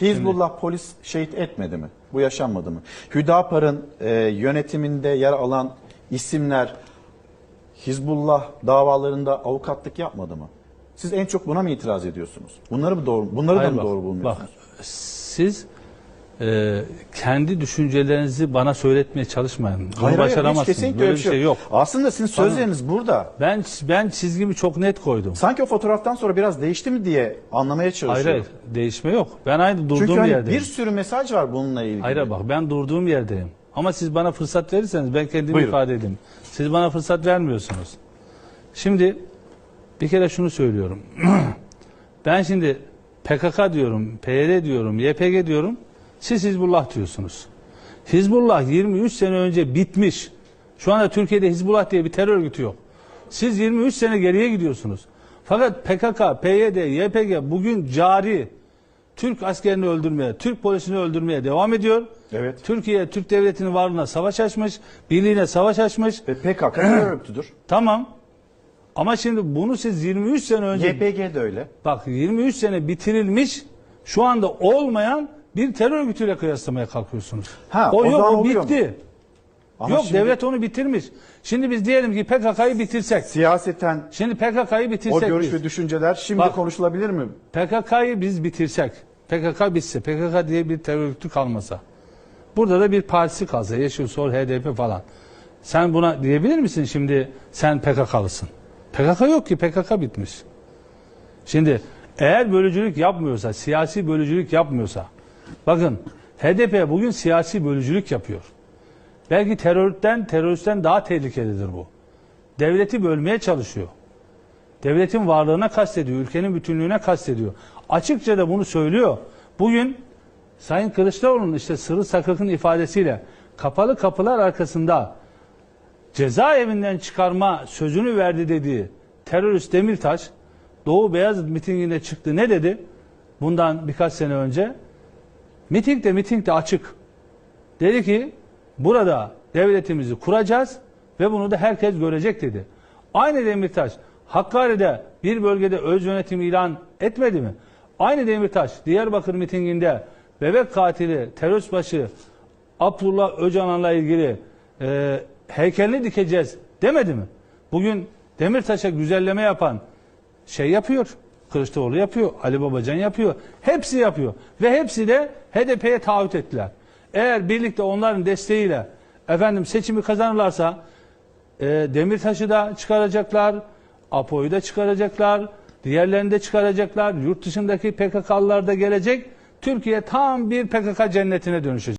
Hizbullah polis şehit etmedi mi? Bu yaşanmadı mı? Hüdapar'ın e, yönetiminde yer alan isimler Hizbullah davalarında avukatlık yapmadı mı? Siz en çok buna mı itiraz ediyorsunuz? Bunları mı doğru bunları Hayır da mı bak, doğru Bak bulmuyorsunuz? siz e, kendi düşüncelerinizi bana söyletmeye çalışmayın. Bunu Hayır, hayır, hiç başaramazsınız. kesinlikle Böyle öyle bir şey yok. Aslında sizin sözleriniz burada. Ben ben çizgimi çok net koydum. Sanki o fotoğraftan sonra biraz değişti mi diye anlamaya Hayır çalışıyorum. hayır değişme yok. Ben aynı durduğum Çünkü hani yerdeyim. bir sürü mesaj var bununla ilgili. Hayır bak ben durduğum yerdeyim. Ama siz bana fırsat verirseniz ben kendimi Buyurun. ifade edeyim. Siz bana fırsat vermiyorsunuz. Şimdi bir kere şunu söylüyorum. ben şimdi PKK diyorum, PYD diyorum, YPG diyorum. Siz Hizbullah diyorsunuz. Hizbullah 23 sene önce bitmiş. Şu anda Türkiye'de Hizbullah diye bir terör örgütü yok. Siz 23 sene geriye gidiyorsunuz. Fakat PKK, PYD, YPG bugün cari Türk askerini öldürmeye, Türk polisini öldürmeye devam ediyor. Evet. Türkiye, Türk devletinin varlığına savaş açmış, birliğine savaş açmış. Ve PKK terör örgütüdür. Tamam. Ama şimdi bunu siz 23 sene önce YPG de öyle. bak 23 sene bitirilmiş şu anda olmayan bir terör örgütüyle kıyaslamaya kalkıyorsunuz. Ha, o o yok o mu? bitti. Ama yok şimdi devlet onu bitirmiş. Şimdi biz diyelim ki PKK'yı bitirsek. siyaseten Şimdi PKK'yı o bitirsek görüş biz. ve düşünceler şimdi Bak. konuşulabilir mi? PKK'yı biz bitirsek, PKK bitse, PKK diye bir terör örgütü kalmasa, burada da bir partisi kalsa, Yeşil Sol, HDP falan. Sen buna diyebilir misin şimdi sen PKK'lısın? PKK yok ki, PKK bitmiş. Şimdi eğer bölücülük yapmıyorsa, siyasi bölücülük yapmıyorsa, bakın HDP bugün siyasi bölücülük yapıyor. Belki terörden, teröristten daha tehlikelidir bu. Devleti bölmeye çalışıyor. Devletin varlığına kastediyor, ülkenin bütünlüğüne kastediyor. Açıkça da bunu söylüyor. Bugün Sayın Kılıçdaroğlu'nun işte Sırrı Sakık'ın ifadesiyle kapalı kapılar arkasında cezaevinden çıkarma sözünü verdi dediği terörist Demirtaş Doğu Beyazıt mitinginde çıktı. Ne dedi? Bundan birkaç sene önce. Miting de miting de açık. Dedi ki burada devletimizi kuracağız ve bunu da herkes görecek dedi. Aynı Demirtaş Hakkari'de bir bölgede öz yönetim ilan etmedi mi? Aynı Demirtaş Diyarbakır mitinginde bebek katili terörist başı Abdullah Öcalan'la ilgili e, heykelini dikeceğiz demedi mi? Bugün Demirtaş'a güzelleme yapan şey yapıyor. Kılıçdaroğlu yapıyor. Ali Babacan yapıyor. Hepsi yapıyor. Ve hepsi de HDP'ye taahhüt ettiler. Eğer birlikte onların desteğiyle efendim seçimi kazanırlarsa e, Demirtaş'ı da çıkaracaklar. APO'yu da çıkaracaklar. Diğerlerini de çıkaracaklar. Yurt dışındaki PKK'lılar da gelecek. Türkiye tam bir PKK cennetine dönüşecek.